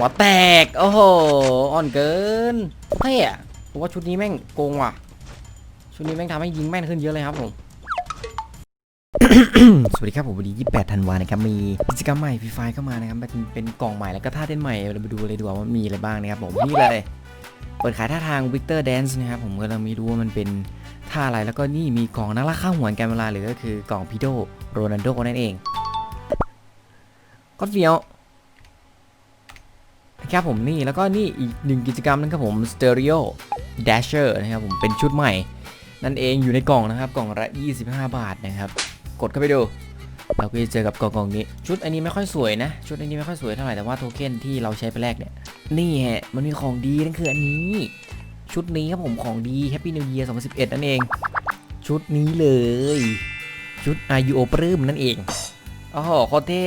หัวแตก โอ้โห อ่อนเกินโอเคอะผมว่าชุดนี้แม่งโกงว่ะ ชุดนี้แม่งทำให้ยิงแม่นขึ้นเยอะเลยครับผมสวัสดีครับผมวันนี้28ธันวานะครับมีกิจกรรมใหม่ฟรีไฟเข้ามานะครับเป็นเป็นกล่องใหม่แล้วก็ท่าเต้นใหม่เราไปดูเลยดีกว่าว่ามันมีอะไรบ้างนะครับผมนี่เลยเปิดขายท่าทาง Victor Dance นะครับผมก็เราไม่รู้ว่ามันเป็นท่าอะไรแล้วก็นี่มีกล่องนักล่าข้าวหวนกันเวลาหรือก็คือกล่องพิโดโรนันโดนั่นเองก็เฟี้ยว ครับผมนี่แล้วก็นี่อีกหนึ่งกิจกรรมนะครับผม Stereo Dasher นะครับผมเป็นชุดใหม่ นั่นเองอยู่ในกล่องนะครับกล่องละ 25 บาทนะครับ กดเข้าไปดู เราก็จะเจอกับกล่องกล่องนี้ ชุดอันนี้ไม่ค่อยสวยนะ ชุดอันนี้ไม่ค่อยสวยเท่าไหร่แต่ว่าโทเค็นที่เราใช้ไปแรกเนี่ยนี่ฮะมันมีของดีนั่นคืออันนี้ ชุดนี้ครับผมของดี Happy New Year 2011 นั่นเอง ชุดนี้เลย ชุดอายุโอปรื้มนั่นเองโอ้โหโคตรเท่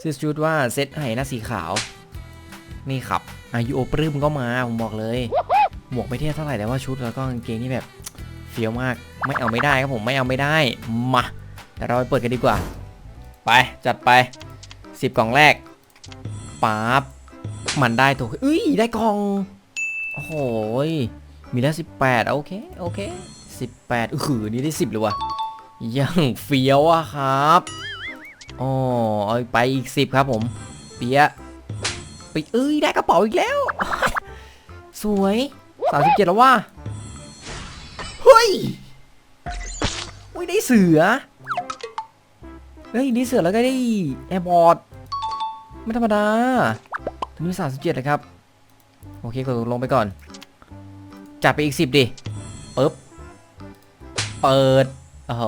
ชื่อชุดว่าเซตไหหน้าสีขาว นี่ครับอายุโอปรื้มก็มาผมบอกเลย หมวกไม่เท่เท่าไหร่แต่ว่าชุดแล้วก็กางเกงนี่แบบเฟี้ยวมากไม่เอาไม่ได้ครับผมไม่เอาไม่ได้มาเดี๋ยวเราไปเปิดกันดีกว่า ไปจัดไป 10 กล่องแรกป๊าบมันได้ตัวเอ้ยได้กล่องโอ้โหยมีแล้ว18โอเคโอเค18อือหือนี่ได้ 10เลยวะยังเฟี้ยวอะครับอ๋อไปอีก 10 ครับผม เปียะ ไปเอ้ยได้กระเป๋าอีกแล้ว สวย37แล้วว่าเฮ้ยอุ้ยได้เสือเฮ้ยได้เสือแล้วก็ได้แอร์บอร์ดไม่ธรรมดาตอนนี้สามสิบเจ็ดเลยครับ โอเคกดลงไปก่อน จัดไปอีกสิบดิปึ๊บเปิดโอ้โห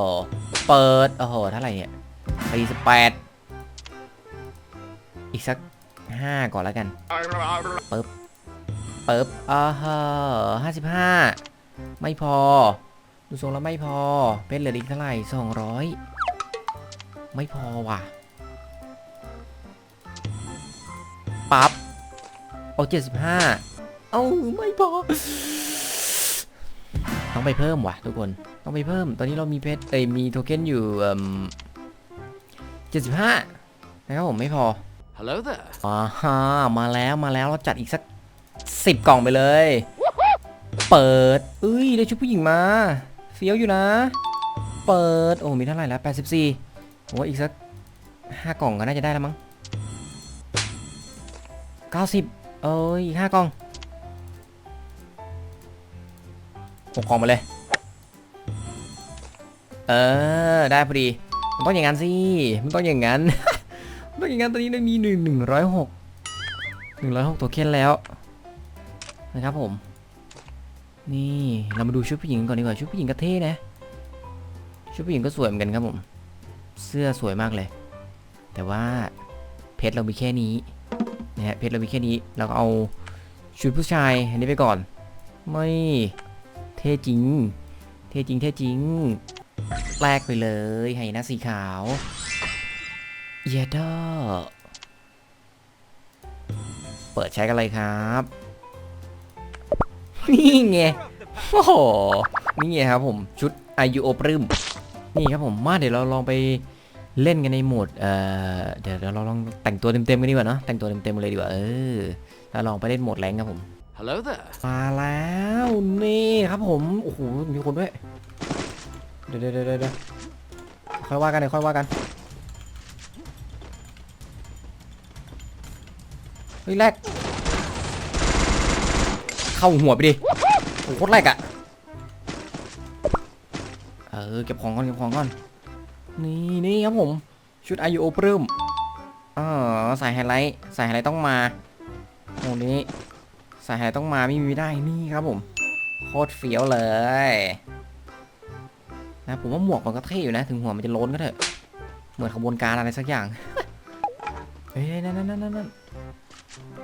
เปิดโอ้โหเท่าไหร่เนี่ยสี่สิบแปดอีกสัก ห้าก่อนแล้วกันปึ๊บปึ๊บอ่าฮะห้าสิบห้าไม่พอ ดูทรงแล้วไม่พอเป็นเหลืออีกเท่าไหร่สองร้อยไม่พอว่ะปั๊บโอ้เจ็ดสิบห้าเอ้าไม่พอ ต้องไปเพิ่มว่ะทุกคนต้องไปเพิ่ม ตอนนี้เรามีเพชรเอ้ยมีโทเค็นอยู่เจ็ดสิบห้านะครับผมไม่พอ Hello there. อ่าฮะมาแล้วมาแล้วเราจัดอีกสักสิบกล่องไปเลย เปิดเอ้ยได้ชุดผู้หญิงมาเฟี้ยวอยู่นะ เปิด โอ้มีเท่าไหร่แล้ว84ผมว่าอีกสักห้ากล่องก็น่าจะได้แล้วมั้ง90 เอ้ยอีกห้ากล่องหกกล่องมาเลย เออ ได้พอดี มันต้องอย่างนั้นสิ มันต้องอย่างนั้น นองอย่างนั้นตอนนี้ได้มีหนึ่งหนึ่งร้อยหกหนึ่งร้อยหกตัวเคนแล้วนะครับผม นี่เรามาดูชุดผู้หญิงก่อนดีกว่าชุดผู้หญิงก็เท่นะชุดผู้หญิงก็สวยเหมือนกันครับผม เสื้อสวยมากเลย แต่ว่าเพชรเรามีแค่นี้นะฮะเพชรเรามีแค่นี้เราก็เอาชุดผู้ชายอันนี้ไปก่อน ไม่เท่จริง เท่จริงเท่จริงแปลกไปเลยให้หน้าสีขาว เยเดอเปิดใช้กันเลยครับ นี่ไง โอ้โห นี่ไงครับผมชุดอายุโอปรึมนี่ครับผมมาเดี๋ยวเราลองไปเล่นกันในโหมด เอ่อ เดี๋ยวเราลองแต่งตัวเต็มๆกันดีกว่าเนอะแต่งตัวเต็มๆเลยดีกว่า เออแล้วลองไปเล่นโหมดแรงครับผม Hello there. มาแล้วนี่ครับผม โอ้โห มีคนด้วย เดี๋ยวเดี๋ยวเดี๋ยวเดี๋ยวค่อยว่ากันเดี๋ยวค่อยว่ากัน ฮ้ยแรก เข้าหัวไปดิโอ้โหโคตรแรกอะเออเก็บของก่อนเก็บของก่อน นี่นี่ครับผม ชุดอายุโอปรึมอ่าใส่ไฮไลท์ใส่ไฮไลท์ต้องมาโอ้นี้สายหายต้องมาไม่มีไม่ได้นี่ครับผม โคตรเฟี้ยวเลยนะผมว่าหมวกมันก็เท่อยู่นะ ถึงหัวมันจะโล้นก็เถอะ เหมือนขบวนการอะไรสักอย่าง เฮ้ยนั่นนั่นนั่นนั่น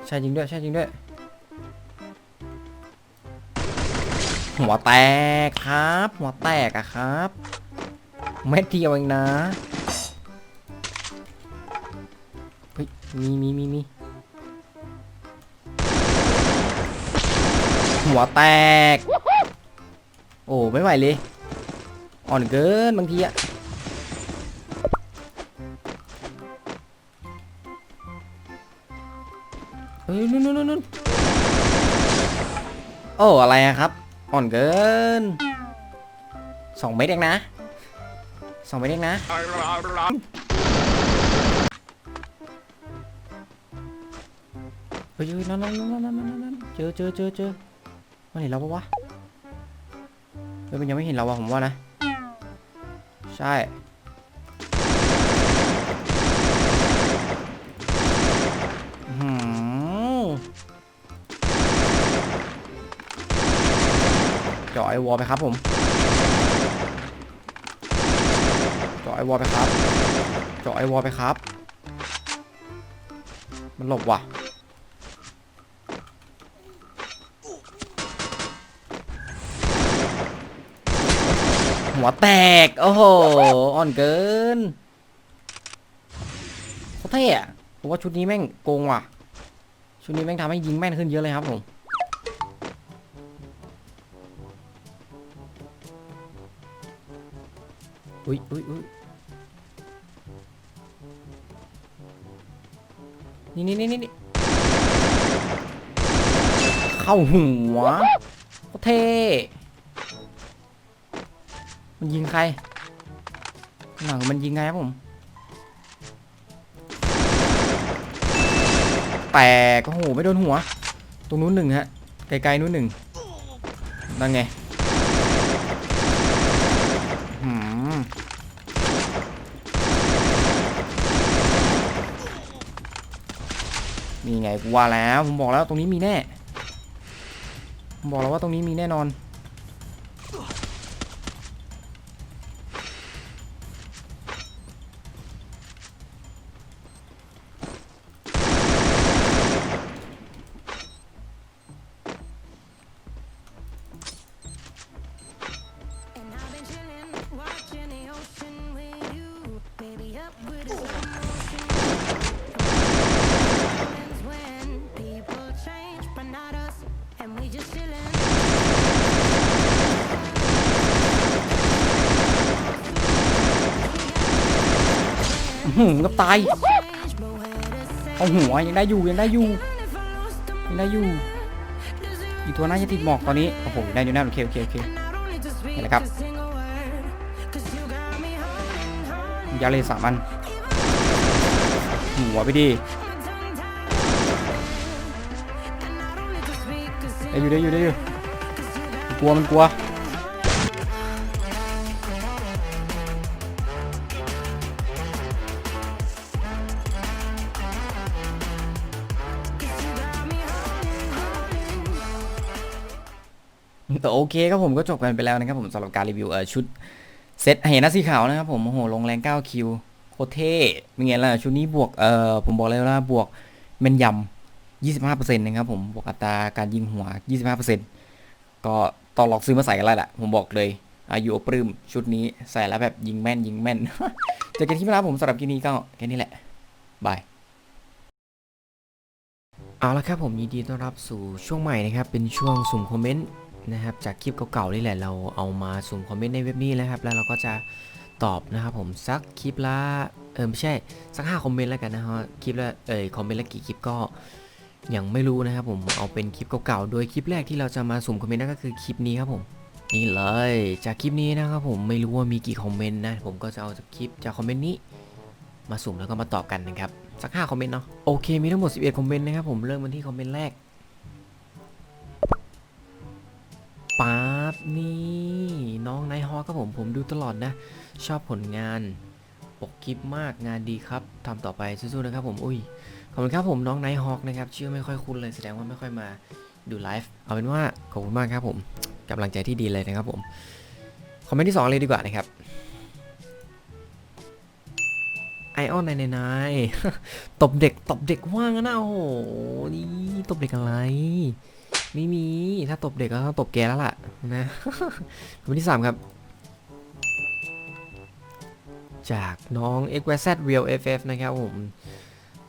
ใช่จริงด้วยใช่จริงด้วย หัวแตกครับ หัวแตกอะครับเม็ดเดียวเองนะเฮ้ยมีมีมีมีหัวแตก โอ้ไม่ไหวเลย อ่อนเกินบางทีอะ ฮ้ยนู่นนู่นนู่นโอ้อะไรครับ อ่อนเกินสองเมตรเองนะสองเมตรเองนะเฮ้ยนั่นนั่นนั่นนั่นนั่นนั่นเจอเจอเจอเจอมันเห็นเราปะวะเฮ้ยมันยังไม่เห็นเราอะผมว่านะ ใช่ เจาะไอวอลไปครับผมเจาะไอวอลไปครับเจาะไอวอลไปครับ มันหลบว่ะหัวแตก โอ้โห อ่อนเกินโคตรเท่อะผมว่าชุดนี้แม่งโกงว่ะ ชุดนี้แม่งทำให้ยิงแม่นขึ้นเยอะเลยครับผม อุ้ยอุ้ยอุ้ยนี่นี่นี่นี่นี่เข้าหัวโคเทมันยิงใครข้างหลังมันยิงไงครับผม แตกโอ้โหไม่โดนหัว ตรงนู้นหนึ่งฮะ ไกลๆนู้นหนึ่งนั่นไงหืม นี่ไงกูว่าแล้วผมบอกแล้วตรงนี้มีแน่ ผมบอกแล้วว่าตรงนี้มีแน่นอน หืมกับตายเอาหัวยังได้อยู่ยังได้อยู่ยังได้อยู่อีกตัวน่าจะติดหมอกตอนนี้โอ้โหได้อยู่แน่โอเคโอเคโอเคเห็นแล้วครับยาเลยสามอันหัวไปดีได้อยู่ได้อยู่ได้อยู่กลัวมันกลัว แต่โอเคครับผมก็จบกันไปแล้วนะครับผมสำหรับการรีวิวเออชุดเซตเห็นนะสีขาวนะครับผมโอ้โหลงแรง9คิวโคตรเท่เป็นไงล่ะชุดนี้บวกเอ่อผมบอกเลยว่าบวกแม่นยำ25%นะครับผมบวกอัตราการยิงหัว 25%ก็ตอนหลอกซื้อมาใส่กันแล้วแหละผมบอกเลยอายุปลื้มชุดนี้ใส่แล้วแบบยิงแม่นยิงแม่นเจอกันที่เวลาผมสำหรับคลิปนี้ก็แค่นี้แหละบายเอาละครับผมยินดีต้อนรับสู่ช่วงใหม่นะครับ เป็นช่วงสุ่มคอมเมนต์ นะครับจากคลิปเก่าๆนี่แหละเราเอามาสุ่มคอมเมนต์ในเว็บนี้แล้วครับ แล้วเราก็จะตอบนะครับผมสักคลิปละเออไม่ใช่สักห้าคอมเมนต์แล้วกันนะฮะคลิปละเออคอมเมนต์ละกี่คลิปก็ยังไม่รู้นะครับผมเอาเป็นคลิปเก่าๆโดยคลิปแรกที่เราจะมาสุ่มคอมเมนต์นั่นก็คือคลิปนี้ครับผมนี่เลยจากคลิปนี้นะครับผมไม่รู้ว่ามีกี่คอมเมนต์นะผมก็จะเอาจากคลิปจากคอมเมนต์นี้มาสุ่มแล้วก็มาตอบกันนะครับสักห้าคอมเมนต์เนาะโอเคมีทั้งหมด 11 คอมเมนต์นะครับผมเริ่มกันที่คอมเมนต์แรก ป๊าบนี่น้องไนท์ฮอครับผมผมดูตลอดนะ ชอบผลงานปกคลิปมากงานดีครับทำต่อไปสู้ๆนะครับผมอุ้ยขอบคุณครับผมน้องไนท์ฮอนะครับชื่อไม่ค่อยคุ้นเลยแสดงว่าไม่ค่อยมาดูไลฟ์เอาเป็นว่าขอบคุณมากครับผมกำลังใจที่ดีเลยนะครับผมคอมเมนต์ที่สองเลยดีกว่านะครับไอออนในในตบเด็กตบเด็กว่างนะโอ้โหนี่ตบเด็กอะไร ไม่มี ถ้าตบเด็กก็ต้องตบแกแล้วล่ะนะคอมเมนที่ 3 ครับ จากน้อง x z real ff นะครับผม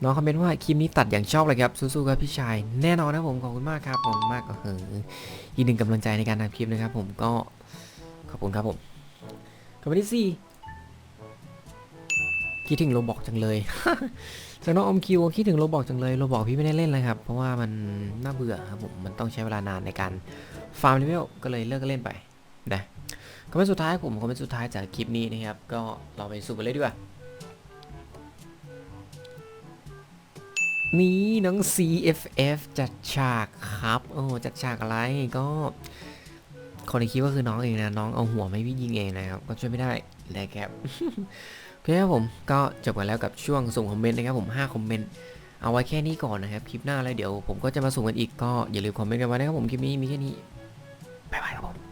น้องคอมเมนต์ว่าคลิปนี้ตัดอย่างชอบเลยครับ สู้ๆครับพี่ชาย แน่นอนนะผมขอบคุณมากครับขอบคุณมากก็คืออีกหนึ่งกำลังใจในการทำคลิปนะครับผมก็ขอบคุณครับผมคอมเมนต์ที่4คิดถึงโรบอกจังเลย จากน้องอมคิวคิดถึงโรบอกจังเลยโรบอกพี่ไม่ได้เล่นเลยครับ เพราะว่ามันน่าเบื่อครับผม มันต้องใช้เวลานานในการฟาร์มเลเวลก็เลยเลิกเล่นไปนะคอมเมนต์สุดท้ายผมคอมเมนต์สุดท้ายจากคลิปนี้นะครับ ก็เราไปสู่กันเลยดีกว่า นี่น้อง CFF จัดฉากครับ โอ้จัดฉากอะไรก็คนที่คิดว่าคือน้องเองนะ น้องเอาหัวไม่พี่ยิงเองนะครับ ก็ช่วยไม่ได้ นะครับโอเคครับผมก็จบกันแล้วกับช่วงส่งคอมเมนต์นะครับผม5คอมเมนต์เอาไว้แค่นี้ก่อนนะครับ คลิปหน้าแล้วเดี๋ยวผมก็จะมาส่งกันอีกก็อย่าลืมคอมเมนต์กันไว้นะครับผมคลิปนี้มีแค่นี้บ๊ายบายครับผม